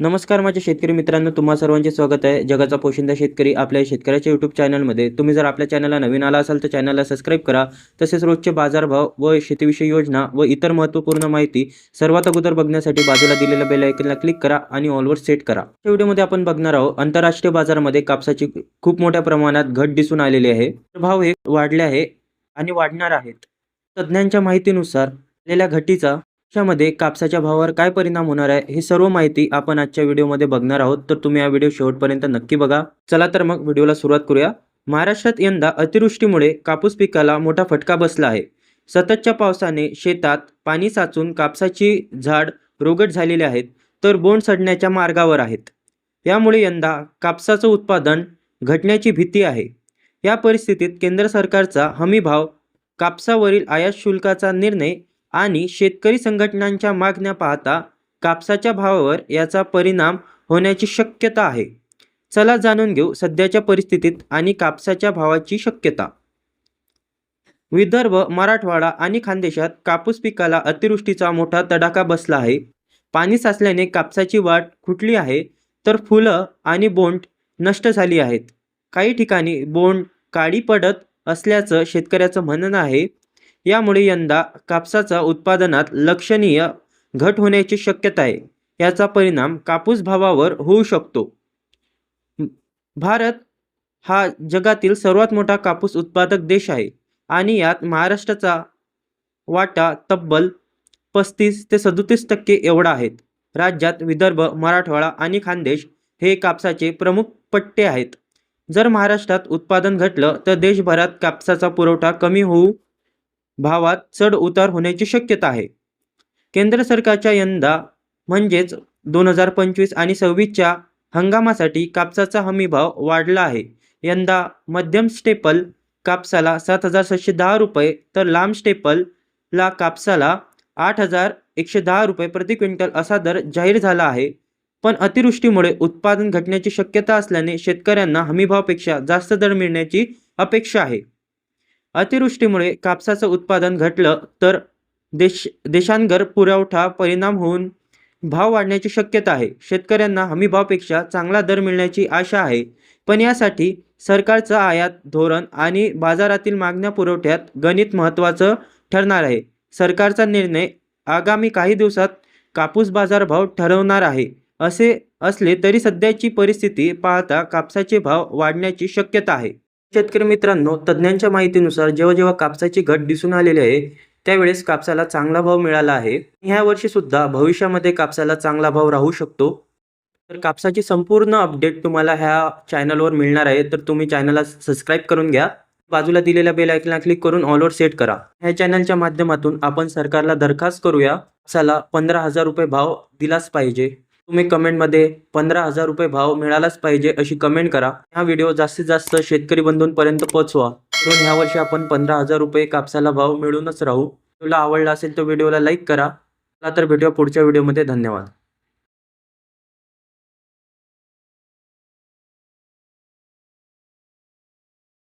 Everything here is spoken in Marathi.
नमस्कार माझ्या शेतकरी मित्रांनो तुम्हा सर्वांचे स्वागत आहे. जगाचा पोशिंदा शेतकरी आपल्या शेतकऱ्याच्या यूट्यूब चॅनलमध्ये तुम्ही जर आपल्या चॅनलला नवीन आला असाल तर चॅनलला सबस्क्राईब करा. तसेच रोजचे बाजारभाव व शेतीविषयी योजना व इतर महत्त्वपूर्ण माहिती सर्वात अगोदर बघण्यासाठी बाजूला दिलेल्या बेल आयकनला क्लिक करा आणि ऑलवर सेट करा. या व्हिडिओमध्ये आपण बघणार आहोत आंतरराष्ट्रीय बाजारामध्ये कापसाची खूप मोठ्या प्रमाणात घट दिसून आलेली आहे. भाव हे वाढले आहे आणि वाढणार आहेत. तज्ज्ञांच्या माहितीनुसार आलेल्या घटीचा मध्ये कापसाच्या भावावर काय परिणाम होणार आहे ही सर्व माहिती आपण आजच्या व्हिडिओमध्ये बघणार आहोत. तर तुम्ही हा व्हिडिओ शेवटपर्यंत नक्की बघा. चला तर मग व्हिडिओला सुरुवात करूया. महाराष्ट्रात यंदा अतिवृष्टीमुळे कापूस पिकाला मोठा फटका बसला आहे. सततच्या पावसाने शेतात पाणी साचून कापसाची झाड रोगट झालेले आहेत तर बोंड सडण्याच्या मार्गावर आहेत. यामुळे यंदा कापसाचं उत्पादन घटण्याची भीती आहे. या परिस्थितीत केंद्र सरकारचा हमी भाव कापसावरील आयात शुल्काचा निर्णय आणि शेतकरी संघटनांच्या मागण्या पाहता कापसाच्या भावावर याचा परिणाम होण्याची शक्यता आहे. चला जाणून घेऊ सध्याच्या परिस्थितीत आणि कापसाच्या भावाची शक्यता. विदर्भ मराठवाडा आणि खानदेशात कापूस पिकाला अतिवृष्टीचा मोठा तडाखा बसला आहे. पाणी साचल्याने कापसाची वाट खुटली आहे तर फुलं आणि बोंड नष्ट झाली आहेत. काही ठिकाणी बोंड काळी पडत असल्याचं शेतकऱ्याचं म्हणणं आहे. यामुळे यंदा कापसाचा उत्पादनात लक्षणीय घट होण्याची शक्यता आहे. याचा परिणाम कापूस भावावर होऊ शकतो. भारत हा जगातील सर्वात मोठा कापूस उत्पादक देश आहे आणि यात महाराष्ट्राचा वाटा तब्बल पस्तीस ते सदोतीस टक्के एवढा आहेत राज्यात विदर्भ मराठवाडा आणि खानदेश हे कापसाचे प्रमुख पट्टे आहेत. जर महाराष्ट्रात उत्पादन घटलं तर देशभरात कापसाचा पुरवठा कमी होऊ भावात चढ उतार होण्याची शक्यता आहे. केंद्र सरकारच्या यंदा म्हणजेच दोन हजार पंचवीस आणि सव्वीसच्या हंगामासाठी कापसाचा हमी भाव वाढला आहे. यंदा मध्यम स्टेपल कापसाला सात हजार सातशे दहा रुपये तर लांब स्टेपलला कापसाला आठ हजार एकशे दहा रुपये प्रति क्विंटल असा दर जाहीर झाला आहे. पण अतिवृष्टीमुळे उत्पादन घटण्याची शक्यता असल्याने शेतकऱ्यांना हमीभावापेक्षा जास्त दर मिळण्याची अपेक्षा आहे. अतिवृष्टीमुळे कापसाचं उत्पादन घटलं तर देश देशांगर पुरवठा परिणाम होऊन भाव वाढण्याची शक्यता आहे. शेतकऱ्यांना हमीभावापेक्षा चांगला दर मिळण्याची आशा आहे. पण यासाठी सरकारचं आयात धोरण आणि बाजारातील मागण्या पुरवठ्यात गणित महत्त्वाचं ठरणार आहे. सरकारचा निर्णय आगामी काही दिवसात कापूस बाजारभाव ठरवणार आहे. असे असले तरी सध्याची परिस्थिती पाहता कापसाचे भाव वाढण्याची शक्यता आहे. शेतकरी मित्रांनो तज्ज्ञांच्या माहितीनुसार जेव्हा जेव्हा कापसाची घट दिसून आलेली आहे त्यावेळेस कापसाला चांगला भाव मिळाला आहे. ह्या वर्षी सुद्धा भविष्यामध्ये कापसाला चांगला भाव राहू शकतो. तर कापसाची संपूर्ण अपडेट तुम्हाला ह्या चॅनलवर मिळणार आहे तर तुम्ही चॅनलला सबस्क्राईब करून घ्या. बाजूला दिलेल्या बेल आयकनला क्लिक करून ऑलवर सेट करा. ह्या चॅनलच्या माध्यमातून आपण सरकारला दरखास्त करूया. कापसाला पंधरा हजार रुपये भाव दिलाच पाहिजे. तुम्ही कमेंटमध्ये पंधरा हजार रुपये भाव मिळालाच पाहिजे अशी कमेंट करा. हा व्हिडिओ जास्तीत जास्त शेतकरी बंधूंपर्यंत पोहोचवा. म्हणून ह्या वर्षी आपण पंधरा हजार रुपये कापसाला भाव मिळूनच राहू. तुला आवडला असेल तर व्हिडिओला लाईक करा. चला तर भेटूया पुढच्या व्हिडिओमध्ये. धन्यवाद.